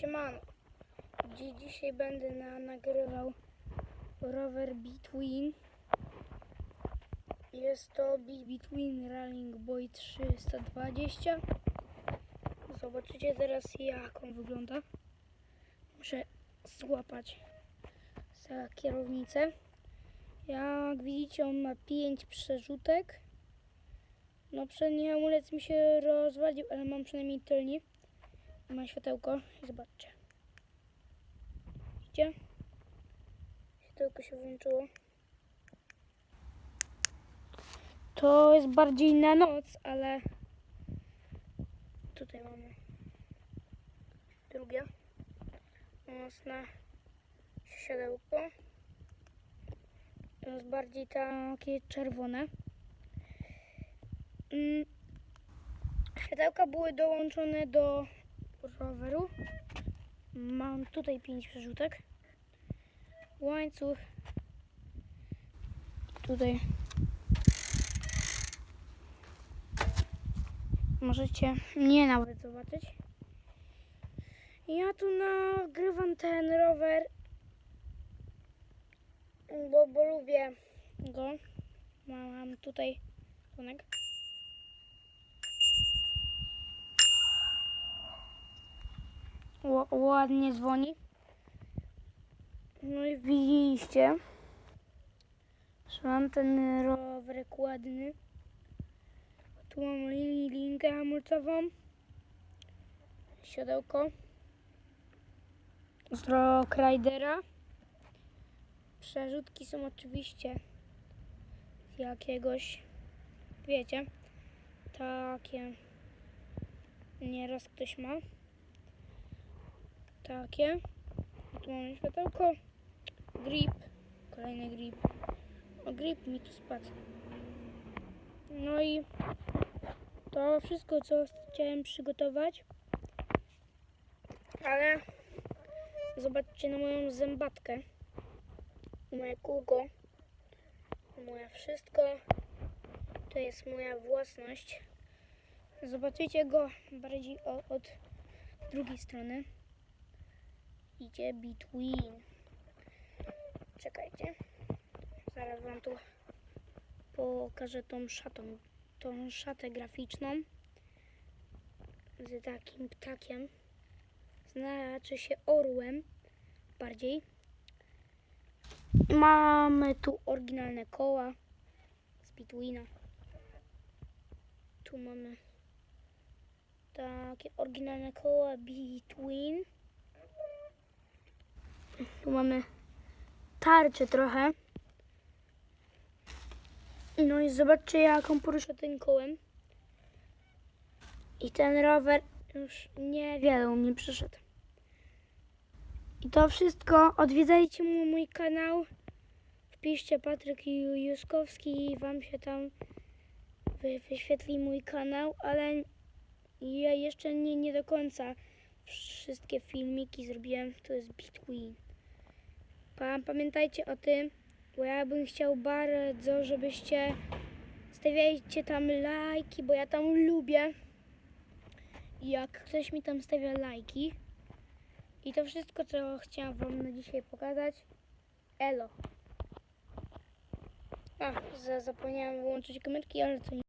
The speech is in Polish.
Siemano. Dzi- Dzisiaj będę na, nagrywał rower Between. Jest to Be- Between Rallying Boy 320. Zobaczycie teraz jak on wygląda. Muszę złapać za kierownicę. Jak widzicie on ma 5 przerzutek. No przedni hamulec mi się rozwalił, ale mam przynajmniej tylni. Ma światełko i zobaczcie. Widzicie? Światełko się włączyło. To jest bardziej na noc, ale tutaj mamy drugie mocne światełko. To jest bardziej takie czerwone. Mm, Światełka były dołączone do roweru. Mam tutaj pięć przerzutek. Łańcuch. Tutaj. Możecie mnie nawet zobaczyć. Ja tu nagrywam ten rower, bo, bo lubię go. Mam tutaj dzwonek. Ładnie dzwoni. No i widzieliście, że mam ten rowerek ładny. Tu mam li- linkę hamulcową, siodełko z Rock. Przerzutki są oczywiście z jakiegoś, wiecie, takie nieraz ktoś ma takie. Tu mamy światełko. Grip. Kolejny grip. O, grip mi tu spadł. No i to wszystko, co chciałem przygotować. Ale zobaczcie na moją zębatkę. Moje kółko. Moje wszystko. To jest moja własność. Zobaczycie go bardziej od drugiej strony idzie between. Czekajcie. Zaraz wam tu pokażę tą szatą. Tą szatę graficzną z takim ptakiem. Znaczy się orłem bardziej. Mamy tu oryginalne koła z Betweena. Tu mamy takie oryginalne koła Between. Tu mamy tarczę trochę. No i zobaczcie jaką porusza tym kołem. I ten rower już niewiele u mnie przyszedł. I to wszystko. Odwiedzajcie mu mój kanał. Wpiszcie Patryk Ju- Juskowski i wam się tam wy, wyświetli mój kanał, ale ja jeszcze nie, nie do końca wszystkie filmiki zrobiłem. To jest Between. Pa- Pamiętajcie o tym, bo ja bym chciał bardzo, żebyście stawiajcie tam lajki, bo ja tam lubię. Jak ktoś mi tam stawia lajki. I to wszystko, co chciałam Wam na dzisiaj pokazać. Elo. A, za- zapomniałam wyłączyć kamerki, ale to nie.